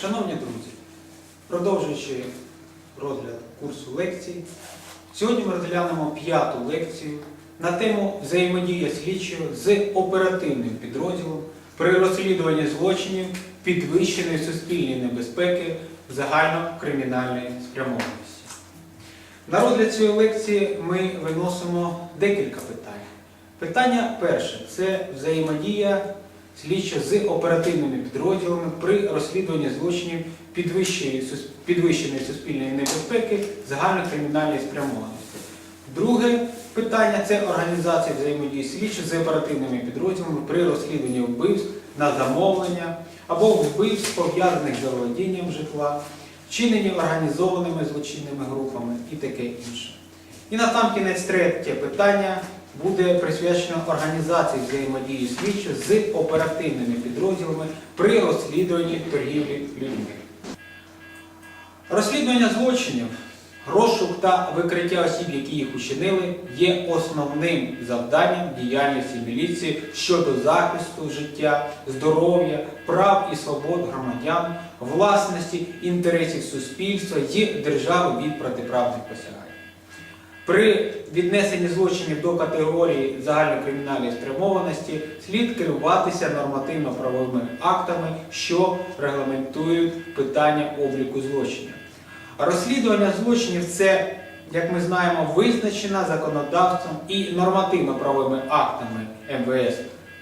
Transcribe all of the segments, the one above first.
Шановні друзі, продовжуючи розгляд курсу лекцій, сьогодні ми розглянемо п'яту лекцію на тему взаємодія слідчого з оперативним підрозділом при розслідуванні злочинів підвищеної суспільної небезпеки загальнокримінальної спрямованості. На розгляд цієї лекції ми виносимо декілька питань. Питання перше це взаємодія слідчо з оперативними підрозділами при розслідуванні злочинів підвищеної суспільної небезпеки загальнокримінальної спрямованості. Друге питання це організація взаємодії слідчо з оперативними підрозділами при розслідуванні вбивств на замовлення або вбивств пов'язаних з заволодінням житла, вчинені організованими злочинними групами і таке інше. І на сам кінець третє питання буде присвячено організації взаємодії слідчо з оперативними підрозділами при розслідуванні торгівлі людьми. Розслідування злочинів, розшук та викриття осіб, які їх учинили, є основним завданням діяльності міліції щодо захисту життя, здоров'я, прав і свобод громадян, власності, інтересів суспільства і держави від протиправних посягань. При віднесенні злочинів до категорії загальнокримінальної спрямованості слід керуватися нормативно-правовими актами, що регламентують питання обліку злочинів. Розслідування злочинів це, як ми знаємо, визначена законодавством і нормативно-правовими актами МВС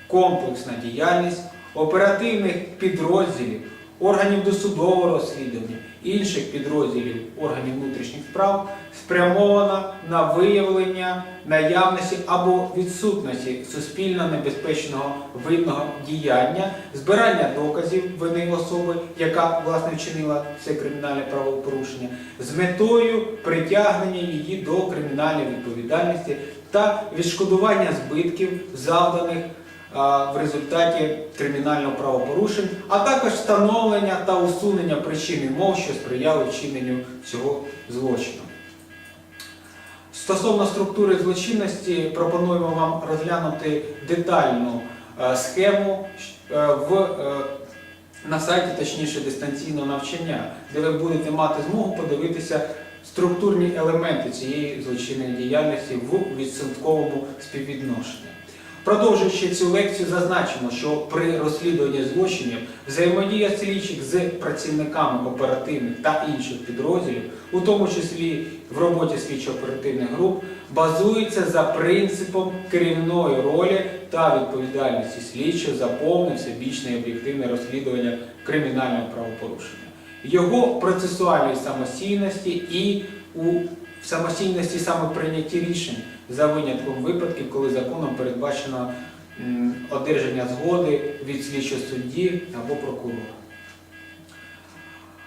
комплексна діяльність оперативних підрозділів, органів досудового розслідування, інших підрозділів органів внутрішніх справ спрямована на виявлення наявності або відсутності суспільно небезпечного винного діяння, збирання доказів вини особи, яка власне вчинила це кримінальне правопорушення, з метою притягнення її до кримінальної відповідальності та відшкодування збитків, завданих в результаті кримінального правопорушень, а також встановлення та усунення причин і мов, що сприяли вчиненню цього злочину. Стосовно структури злочинності, пропонуємо вам розглянути детальну е, схему е, в, е, на сайті, точніше дистанційного навчання, де ви будете мати змогу подивитися структурні елементи цієї злочинної діяльності в відсотковому співвідношенні. Продовжуючи цю лекцію, зазначимо, що при розслідуванні злочинів взаємодія слідчих з працівниками оперативних та інших підрозділів, у тому числі в роботі слідчо-оперативних груп, базується за принципом керівної ролі та відповідальності слідчого за повне всебічне і об'єктивне розслідування кримінального правопорушення, його процесуальної самостійності і у самостійності саме прийнятті рішень за винятком випадків, коли законом передбачено одержання згоди від слідчого судді або прокурора.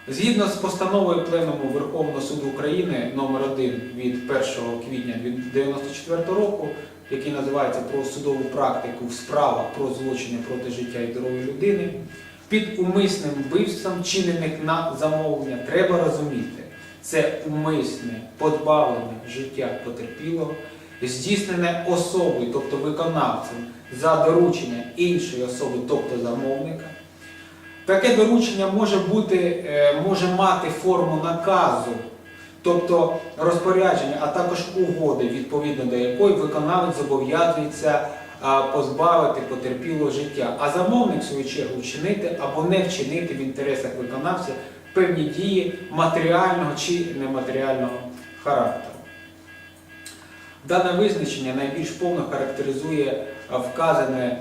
Згідно з постановою Пленуму Верховного суду України номер 1 від 1 квітня 1994 року, який називається про судову практику в справах про злочини проти життя і здоров'я людини, під умисним вбивством, вчинених на замовлення, треба розуміти, це умисне позбавлення життя потерпілого, здійснене особою, тобто виконавцем, за доручення іншої особи, тобто замовника. Таке доручення може бути, е, може мати форму наказу, тобто розпорядження, а також угоди, відповідно до якої виконавець зобов'язується позбавити потерпілого життя, а замовник, в свою чергу, вчинити або не вчинити в інтересах виконавця певні дії матеріального чи нематеріального характеру. Дане визначення найбільш повно характеризує вказане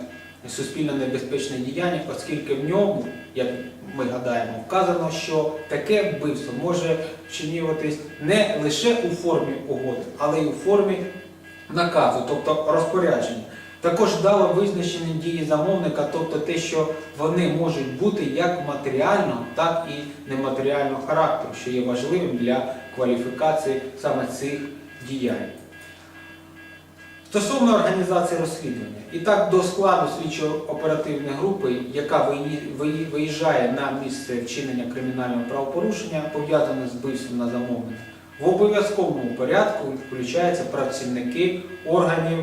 суспільно небезпечне діяння, оскільки в ньому, як ми гадаємо, вказано, що таке вбивство може вчинюватись не лише у формі угоди, але й у формі наказу, тобто розпорядження. Також дало визначення дії замовника, тобто те, що вони можуть бути як матеріального, так і нематеріального характеру, що є важливим для кваліфікації саме цих діянь. Стосовно організації розслідування, і так до складу слідчо-оперативної групи, яка виї- виї- виїжджає на місце вчинення кримінального правопорушення, пов'язане з вбивством на замовлення, в обов'язковому порядку включаються працівники органів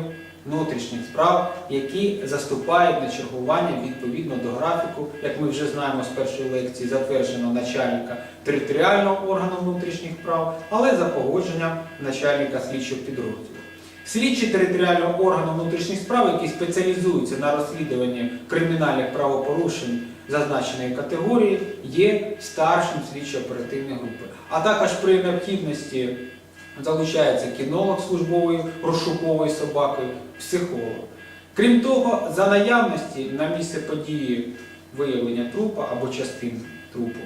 внутрішніх справ, які заступають на чергування відповідно до графіку, як ми вже знаємо з першої лекції, затвердженого начальника територіального органу внутрішніх справ, але за погодженням начальника слідчого підрозділу. Слідчі територіального органу внутрішніх справ, які спеціалізуються на розслідуванні кримінальних правопорушень зазначеної категорії, є старшим слідчо-оперативної групи. А також при необхідності залучається кінолог службовою розшуковою собакою, психолог. Крім того, за наявності на місце події виявлення трупа або частин трупу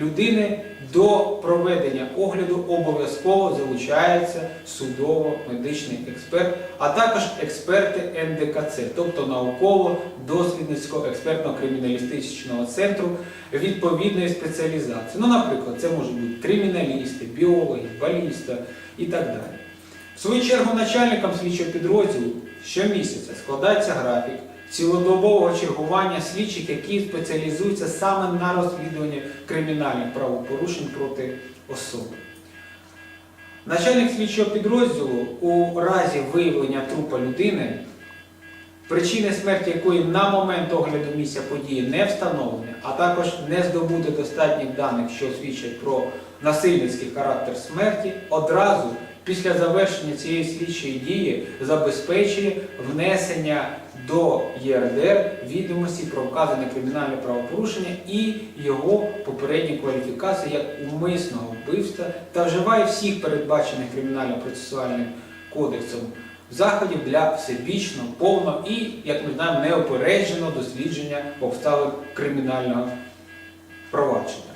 людини до проведення огляду обов'язково залучається судово-медичний експерт, а також експерти НДКЦ, тобто науково-дослідницького експертно-криміналістичного центру відповідної спеціалізації. Ну, наприклад, це можуть бути криміналісти, біологи, балісти і так далі. В свою чергу начальникам слідчого підрозділу щомісяця складається графік цілодобового чергування слідчих, які спеціалізуються саме на розслідуванні кримінальних правопорушень проти особи. Начальник слідчого підрозділу у разі виявлення трупа людини, причини смерті якої на момент огляду місця події не встановлені, а також не здобути достатніх даних, що свідчать про насильницький характер смерті, одразу після завершення цієї слідчої дії забезпечує внесення до ЄРДР відомості про вказане кримінальне правопорушення і його попередню кваліфікацію як умисного вбивства та вживає всіх передбачених кримінально-процесуальним кодексом заходів для всебічно, повного і, як ми знаємо, неопередженого дослідження обставин кримінального провадження.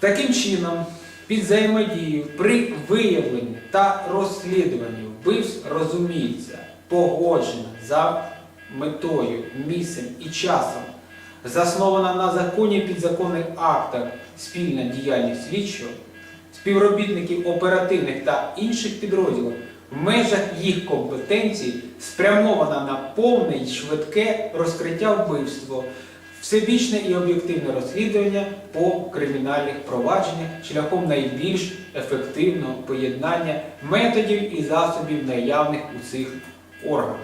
Таким чином, під взаємодією при виявленні та розслідуванні вбивств розуміється погоджена за метою, місцем і часом, заснована на законі і підзаконних актах спільна діяльність слідчого, співробітників оперативних та інших підрозділів в межах їх компетенцій спрямована на повне й швидке розкриття вбивства, всебічне і об'єктивне розслідування по кримінальних провадженнях шляхом найбільш ефективного поєднання методів і засобів наявних у цих органах.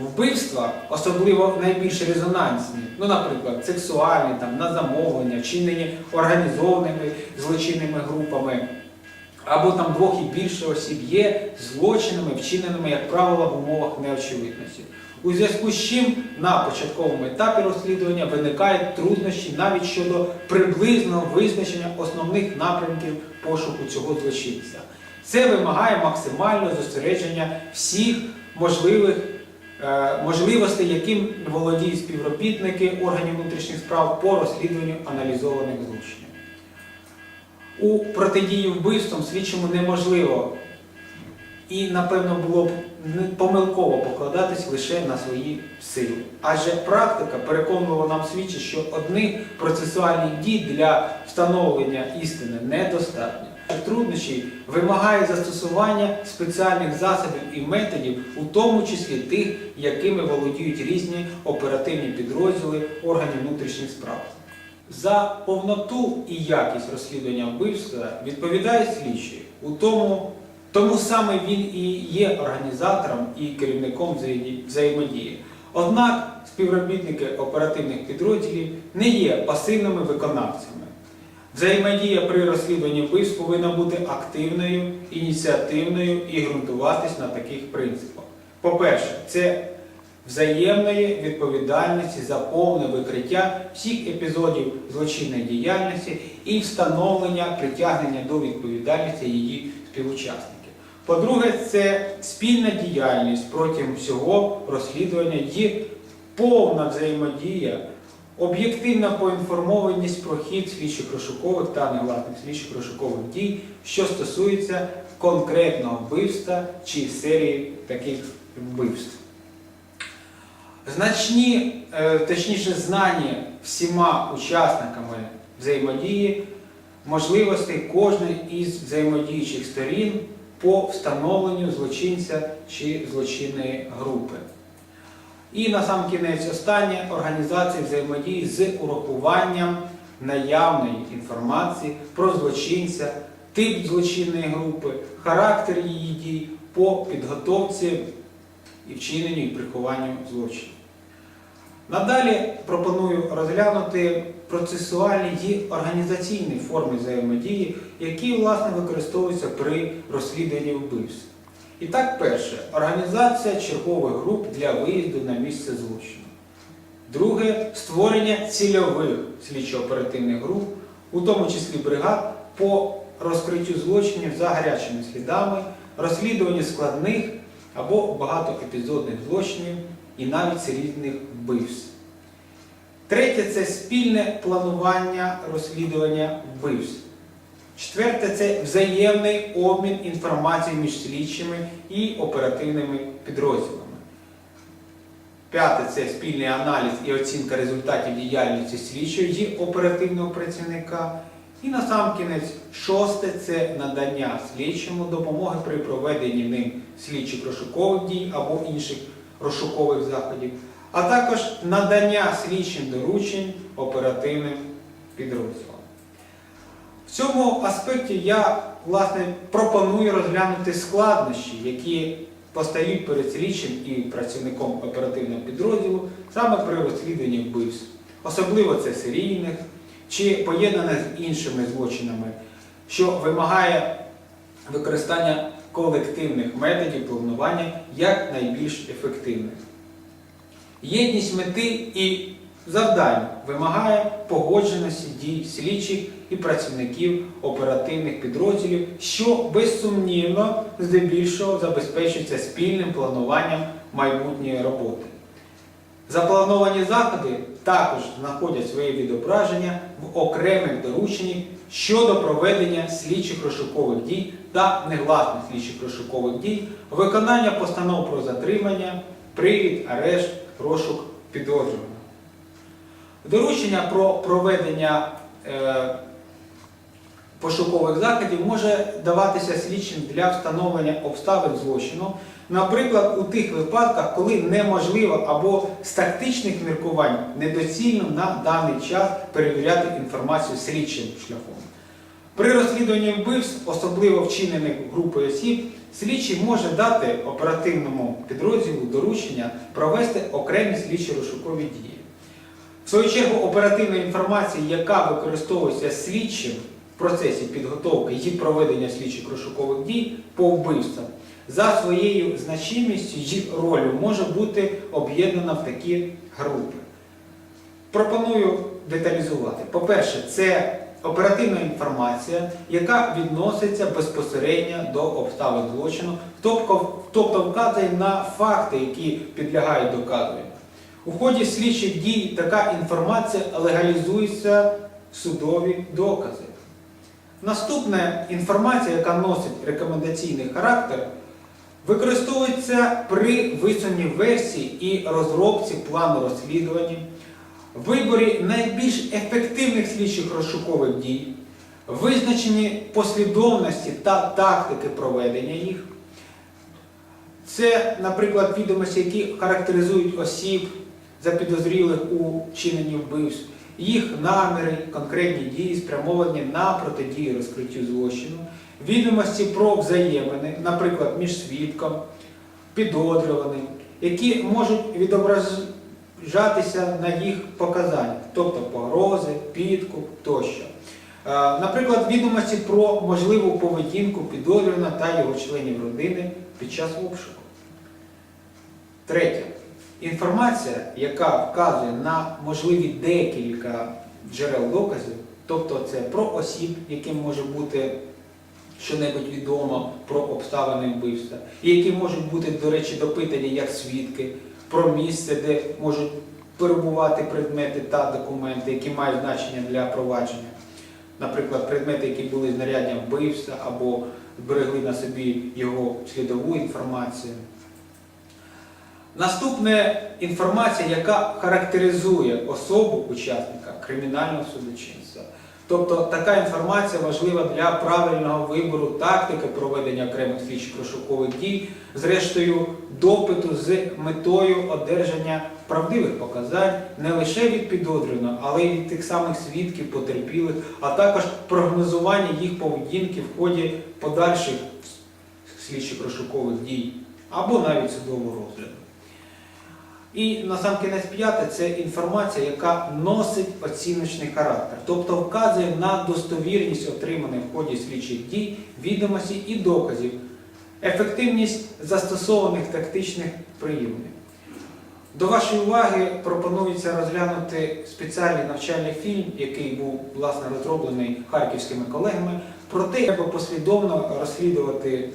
Вбивства, особливо найбільш резонансні, ну, наприклад, сексуальні, там, на замовлення, вчинені організованими злочинними групами, або там двох і більше осіб є злочинами, вчиненими, як правило, в умовах неочевидності. У зв'язку з чим на початковому етапі розслідування виникають труднощі навіть щодо приблизного визначення основних напрямків пошуку цього злочинця. Це вимагає максимального зосередження всіх можливих е, можливостей, яким володіють співробітники органів внутрішніх справ по розслідуванню аналізованих злочинів. У протидії вбивствам слідчому неможливо і, напевно, було б помилково покладатись лише на свої сили. Адже практика переконувала нам свідчить, що одних процесуальних дій для встановлення істини недостатньо. Труднощі вимагає застосування спеціальних засобів і методів, у тому числі тих, якими володіють різні оперативні підрозділи органів внутрішніх справ. За повноту і якість розслідування вбивства відповідає слідчий. У тому, тому саме він і є організатором і керівником взаємодії. Однак співробітники оперативних підрозділів не є пасивними виконавцями. Взаємодія при розслідуванні вбивств повинна бути активною, ініціативною і ґрунтуватись на таких принципах. По-перше, це взаємної відповідальності за повне викриття всіх епізодів злочинної діяльності і встановлення притягнення до відповідальності її співучасників. По-друге, це спільна діяльність протягом всього розслідування і повна взаємодія, об'єктивна поінформованість про хід слідчих розшукових та негласних слідчих розшукових дій, що стосується конкретного вбивства чи серії таких вбивств. Значні, е, точніше, знані всіма учасниками взаємодії можливостей кожної із взаємодіючих сторін по встановленню злочинця чи злочинної групи. І на сам кінець останнє організація взаємодії з урахуванням наявної інформації про злочинця, тип злочинної групи, характер її дій по підготовці і вчиненню і прихованню злочинів. Надалі пропоную розглянути процесуальні і організаційні форми взаємодії, які власне використовуються при розслідуванні вбивств. І так, перше організація чергових груп для виїзду на місце злочину. Друге створення цільових слідчо-оперативних груп, у тому числі бригад, по розкриттю злочинів за гарячими слідами, розслідуванню складних або багатоепізодних злочинів і навіть серійних вбивств. Третє це спільне планування розслідування вбивств. Четверте це взаємний обмін інформацією між слідчими і оперативними підрозділами. П'яте це спільний аналіз і оцінка результатів діяльності слідчого і оперативного працівника. І насамкінець, шосте це надання слідчому допомоги при проведенні ним слідчих розшукових дій або інших розшукових заходів, а також надання слідчим доручень оперативним підрозділам. В цьому аспекті я власне пропоную розглянути складнощі, які постають перед слідчим і працівником оперативного підрозділу саме при розслідуванні вбивств. Особливо це серійних чи поєднаних з іншими злочинами, що вимагає використання колективних методів планування як найбільш ефективних. Єдність мети і завдань вимагає погодженості дій слідчих і працівників оперативних підрозділів, що безсумнівно здебільшого забезпечується спільним плануванням майбутньої роботи. Заплановані заходи також знаходять своє відображення в окремих дорученнях щодо проведення слідчих розшукових дій та негласних слідчих розшукових дій, виконання постанов про затримання, привід, арешт, розшук підозрюваного. Доручення про проведення е, пошукових заходів може даватися слідчим для встановлення обставин злочину, наприклад, у тих випадках, коли неможливо або з тактичних міркувань недоцільно на даний час перевіряти інформацію слідчим шляхом. При розслідуванні вбивств, особливо вчинених групою осіб, слідчий може дати оперативному підрозділу доручення провести окремі слідчі розшукові дії. В свою чергу, оперативна інформація, яка використовується слідчим процесі підготовки і проведення слідчих розшукових дій по вбивствам, за своєю значимістю і ролью може бути об'єднана в такі групи. Пропоную деталізувати. По-перше, це оперативна інформація, яка відноситься безпосередньо до обставин злочину, тобто тобто вказує на факти, які підлягають доказуванню. У ході слідчих дій така інформація легалізується в судові докази. Наступна інформація, яка носить рекомендаційний характер, використовується при висунні версії і розробці плану розслідування, виборі найбільш ефективних слідчих розшукових дій, визначенні послідовності та тактики проведення їх. Це, наприклад, відомості, які характеризують осіб, запідозрілих у вчиненні вбивств, їх наміри, конкретні дії, спрямовані на протидію розкриттю злочину, відомості про взаємини, наприклад, між свідком, підозрюваним, які можуть відображатися на їх показаннях, тобто погрози, підкуп тощо. Е, Наприклад, відомості про можливу поведінку підозрюваного та його членів родини під час обшуку. Третє. Інформація, яка вказує на можливі декілька джерел доказів, тобто це про осіб, яким може бути що-небудь відомо про обставини вбивства, і які можуть бути, до речі, допитані як свідки, про місце, де можуть перебувати предмети та документи, які мають значення для провадження. Наприклад, предмети, які були знаряддям вбивства або зберегли на собі його слідову інформацію. Наступне інформація, яка характеризує особу учасника кримінального судочинства. Тобто така інформація важлива для правильного вибору тактики проведення окремих слідчих розшукових дій, зрештою допиту з метою одержання правдивих показань не лише від підозрюваного, але й від тих самих свідків, потерпілих, а також прогнозування їх поведінки в ході подальших слідчих розшукових дій або навіть судового розгляду. І на сам кінець п'яте це інформація, яка носить оціночний характер, тобто вказує на достовірність отриманих в ході слідчих дій, відомостей і доказів, ефективність застосованих тактичних прийомів. До вашої уваги пропонується розглянути спеціальний навчальний фільм, який був власне розроблений харківськими колегами, про те, як послідовно розслідувати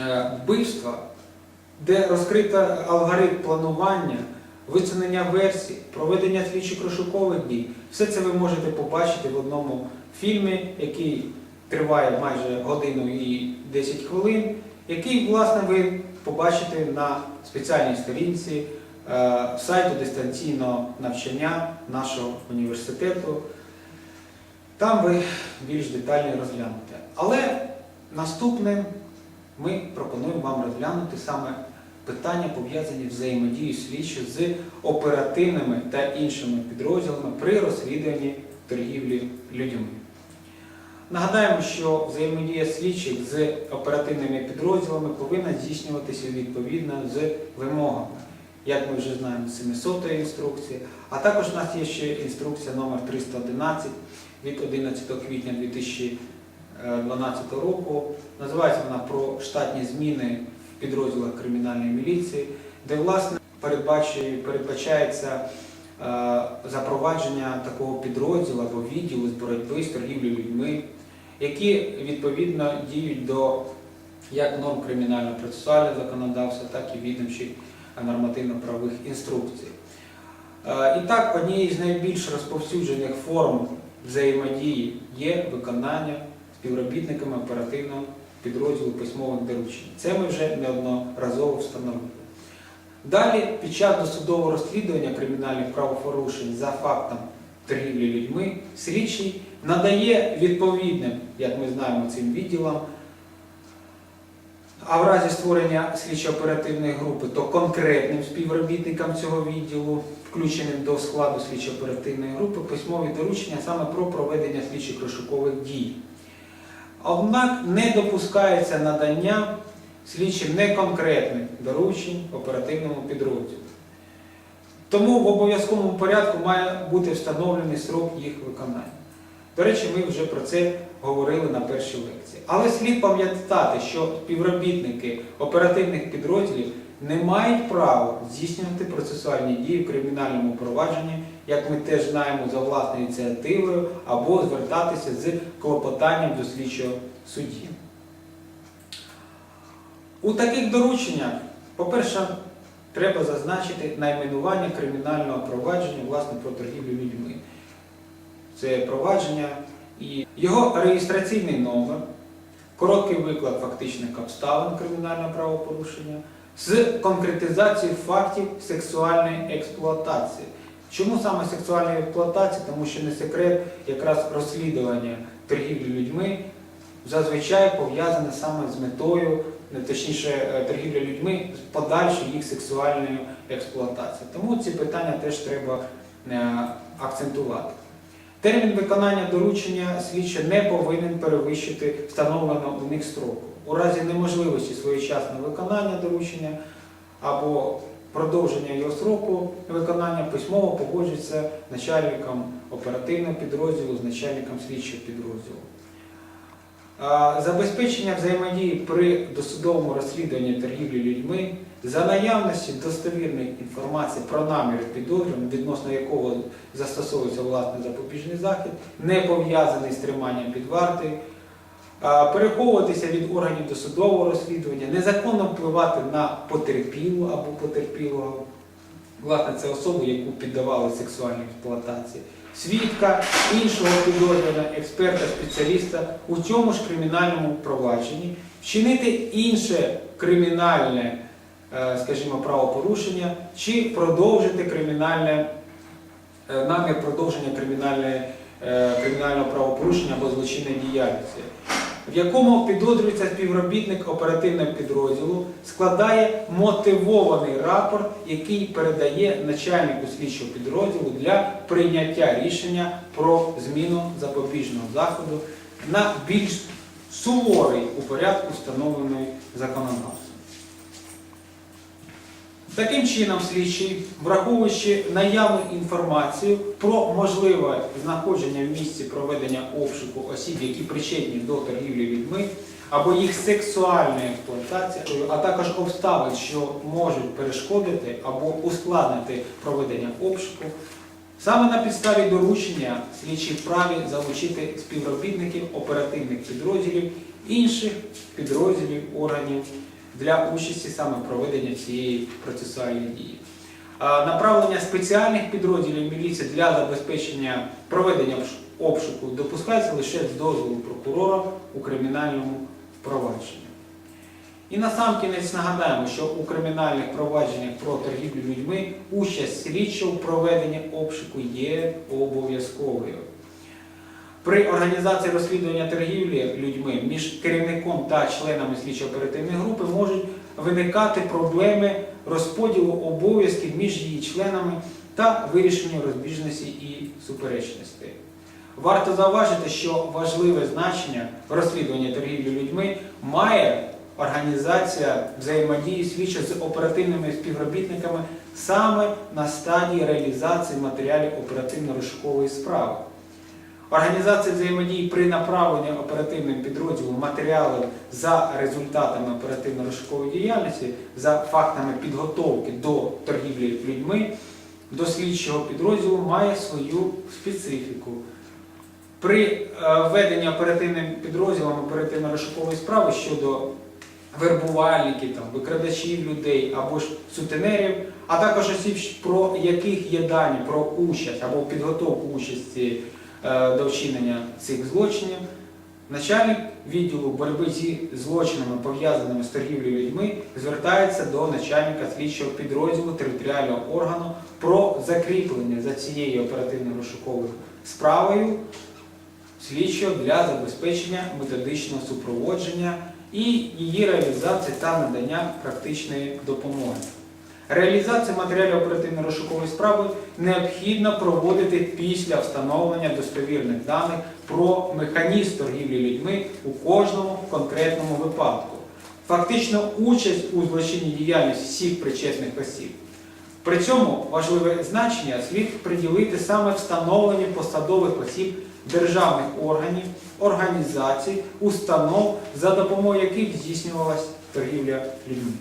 е, вбивства, де розкрито алгоритм планування, висунення версій, проведення слідчих розшукових дій. Все це ви можете побачити в одному фільмі, який триває майже годину і 10 хвилин, який, власне, ви побачите на спеціальній сторінці е, сайту дистанційного навчання нашого університету. Там ви більш детально розглянете. Але наступним ми пропонуємо вам розглянути саме питання, пов'язані взаємодії слідчі з оперативними та іншими підрозділами при розслідуванні торгівлі людьми. Нагадаємо, що взаємодія слідчих з оперативними підрозділами повинна здійснюватися відповідно з вимогами, як ми вже знаємо, 700 інструкції, а також у нас є ще інструкція номер 311 від 11 квітня 2012 року. Називається вона про штатні зміни підрозділах кримінальної міліції, де власне передбачається е, запровадження такого підрозділу або відділу з боротьби з торгівлею людьми, які відповідно діють до як норм кримінально-процесуального законодавства, так і відомчих нормативно-правових інструкцій. Е, І так, однією з найбільш розповсюджених форм взаємодії є виконання співробітниками оперативного підрозділу письмових доручень. Це ми вже неодноразово встановили. Далі, під час досудового розслідування кримінальних правопорушень за фактом торгівлі людьми, слідчий надає відповідним, як ми знаємо, цим відділам, а в разі створення слідчо-оперативної групи, то конкретним співробітникам цього відділу, включеним до складу слідчо-оперативної групи, письмові доручення саме про проведення слідчих розшукових дій. Однак не допускається надання слідчим неконкретних доручень оперативному підрозділу. Тому в обов'язковому порядку має бути встановлений срок їх виконання. До речі, ми вже про це говорили на першій лекції. Але слід пам'ятати, що співробітники оперативних підрозділів не мають права здійснювати процесуальні дії в кримінальному провадженні, як ми теж знаємо, за власною ініціативою, або звертатися з клопотанням до слідчого судді. У таких дорученнях, по-перше, треба зазначити найменування кримінального провадження власне про торгівлю людьми. Це провадження і його реєстраційний номер, короткий виклад фактичних обставин кримінального правопорушення з конкретизацією фактів сексуальної експлуатації. Чому саме сексуальної експлуатації? Тому що не секрет якраз розслідування торгівлі людьми зазвичай пов'язане саме з метою, точніше, е, торгівля людьми з подальшою їх сексуальною експлуатацією. Тому ці питання теж треба е, акцентувати. Термін виконання доручення слідча не повинен перевищити встановленого у них строку. У разі неможливості своєчасного виконання доручення або продовження його строку виконання письмово погоджується начальником оперативного підрозділу з начальником слідчого підрозділу. Забезпечення взаємодії при досудовому розслідуванні торгівлі людьми за наявності достовірної інформації про наміри підозрюваного, відносно якого застосовується власне запобіжний захід, не пов'язаний з триманням під вартою, переховуватися від органів досудового розслідування, незаконно впливати на потерпілу або потерпілого, власне, це особу, яку піддавали сексуальній експлуатації, свідка, іншого підозрюваного, експерта, спеціаліста у цьому ж кримінальному провадженні, вчинити інше кримінальне, е, скажімо, правопорушення чи продовжити кримінальне е, намір продовження кримінальне, е, кримінального правопорушення або злочинної діяльності, в якому підозрюється співробітник оперативного підрозділу, складає мотивований рапорт, який передає начальнику слідчого підрозділу для прийняття рішення про зміну запобіжного заходу на більш суворий у порядку встановленої законодавством. Таким чином, слідчий, враховуючи наявну інформацію про можливе знаходження в місці проведення обшуку осіб, які причетні до торгівлі людьми, або їх сексуальної експлуатації, а також обставин, що можуть перешкодити або ускладнити проведення обшуку, саме на підставі доручення слідчі вправі залучити співробітників оперативних підрозділів інших підрозділів органів для участі саме в проведенні цієї процесуальної дії. Направлення спеціальних підрозділів міліції для забезпечення проведення обшуку допускається лише з дозволу прокурора у кримінальному провадженні. І насамкінець нагадаємо, що у кримінальних провадженнях про торгівлю людьми участь слідчого в проведенні обшуку є обов'язковою. При організації розслідування торгівлі людьми між керівником та членами слідчо-оперативної групи можуть виникати проблеми розподілу обов'язків між її членами та вирішення розбіжності і суперечностей. Варто зауважити, що важливе значення в розслідуванні торгівлі людьми має організація взаємодії слідчо з оперативними співробітниками саме на стадії реалізації матеріалів оперативно-розшукової справи. Організація взаємодії при направленні оперативним підрозділом матеріалів за результатами оперативно-розшукової діяльності, за фактами підготовки до торгівлі людьми, до слідчого підрозділу має свою специфіку. При е, веденні оперативним підрозділом оперативно-розшукової справи щодо вербувальників, там, викрадачів людей або ж сутенерів, а також осіб, про яких є дані про участь або підготовку участі е, до вчинення цих злочинів, начальник відділу боротьби зі злочинами, пов'язаними з торгівлею людьми, звертається до начальника слідчого підрозділу територіального органу про закріплення за цією оперативно-розшуковою справою слідчого для забезпечення методичного супроводження і її реалізації та надання практичної допомоги. Реалізацію матеріалів оперативно-розшукової справи необхідно проводити після встановлення достовірних даних про механізм торгівлі людьми у кожному конкретному випадку. Фактично участь у злочинній діяльності всіх причетних осіб. При цьому важливе значення слід приділити саме встановленню посадових осіб державних органів, організацій, установ, за допомогою яких здійснювалась торгівля людьми.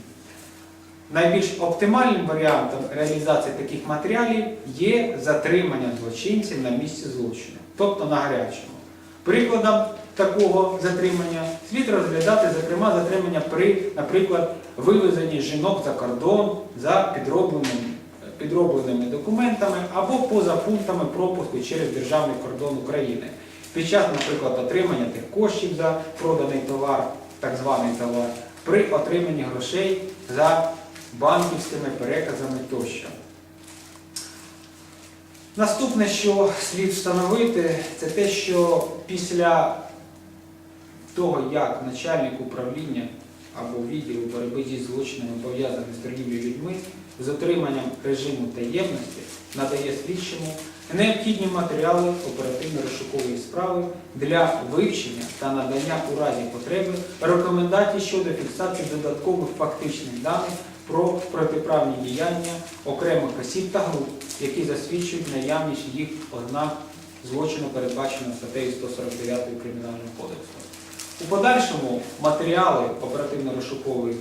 Найбільш оптимальним варіантом реалізації таких матеріалів є затримання злочинців на місці злочину, тобто на гарячому. Прикладом такого затримання слід розглядати, зокрема, затримання при, наприклад, вивезенні жінок за кордон за підробленими, підробленими документами або поза пунктами пропуску через державний кордон України. Під час, наприклад, отримання тих коштів за проданий товар, так званий товар, при отриманні грошей за банківськими переказами тощо. Наступне, що слід встановити, це те, що після того, як начальник управління або відділу боротьби зі злочинами пов'язаних з торгівлею людьми з отриманням режиму таємності надає слідчому необхідні матеріали оперативно-розшукової справи для вивчення та надання у разі потреби рекомендацій щодо фіксації додаткових фактичних даних про протиправні діяння окремих осіб та груп, які засвідчують наявність їх ознак злочину, передбаченого статтею 149 Кримінального кодексу. У подальшому матеріали оперативно-розшукової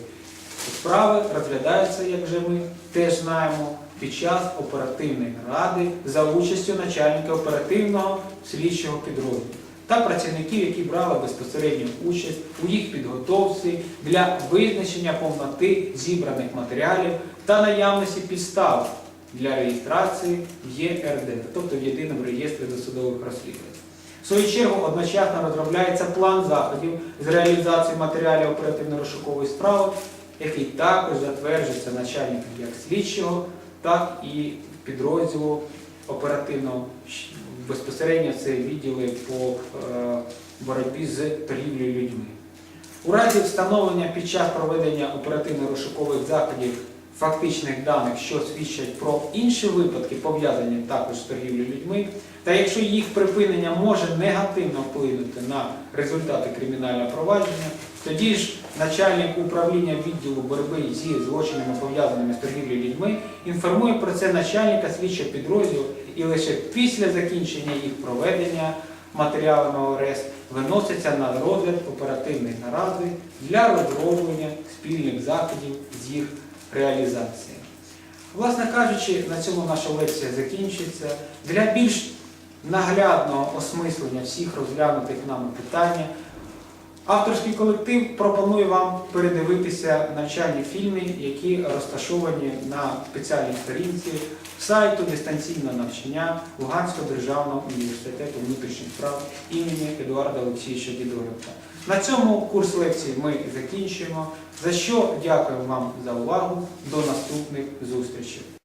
справи розглядаються, як вже ми теж знаємо, під час оперативної наради за участю начальника оперативного слідчого підрозділу та працівників, які брали безпосередню участь у їх підготовці для визначення повноти зібраних матеріалів та наявності підстав для реєстрації в ЄРД, тобто в єдиному реєстрі досудових розслідувань. В свою чергу одночасно розробляється план заходів з реалізації матеріалів оперативно-розшукової справи, який також затверджується начальником як слідчого, так і підрозділу оперативного безпосередньо це відділи по е, боротьбі з торгівлею людьми. У разі встановлення під час проведення оперативно-розшукових заходів фактичних даних, що свідчать про інші випадки, пов'язані також з торгівлею людьми, та якщо їх припинення може негативно вплинути на результати кримінального провадження, Тоді ж начальник управління відділу боротьби зі злочинами пов'язаними з торгівлею людьми інформує про це начальника слідчого підрозділу і лише після закінчення їх проведення матеріального РЕС виноситься на розгляд оперативної наради для розроблення спільних заходів з їх реалізації. Власне кажучи, на цьому наша лекція закінчується. Для більш наглядного осмислення всіх розглянутих нами питання авторський колектив пропонує вам передивитися навчальні фільми, які розташовані на спеціальній сторінці сайту дистанційного навчання Луганського державного університету внутрішніх справ імені Едуарда Олексійовича Дідоренка. На цьому курс лекцій ми закінчуємо. За що дякую вам за увагу. До наступних зустрічей.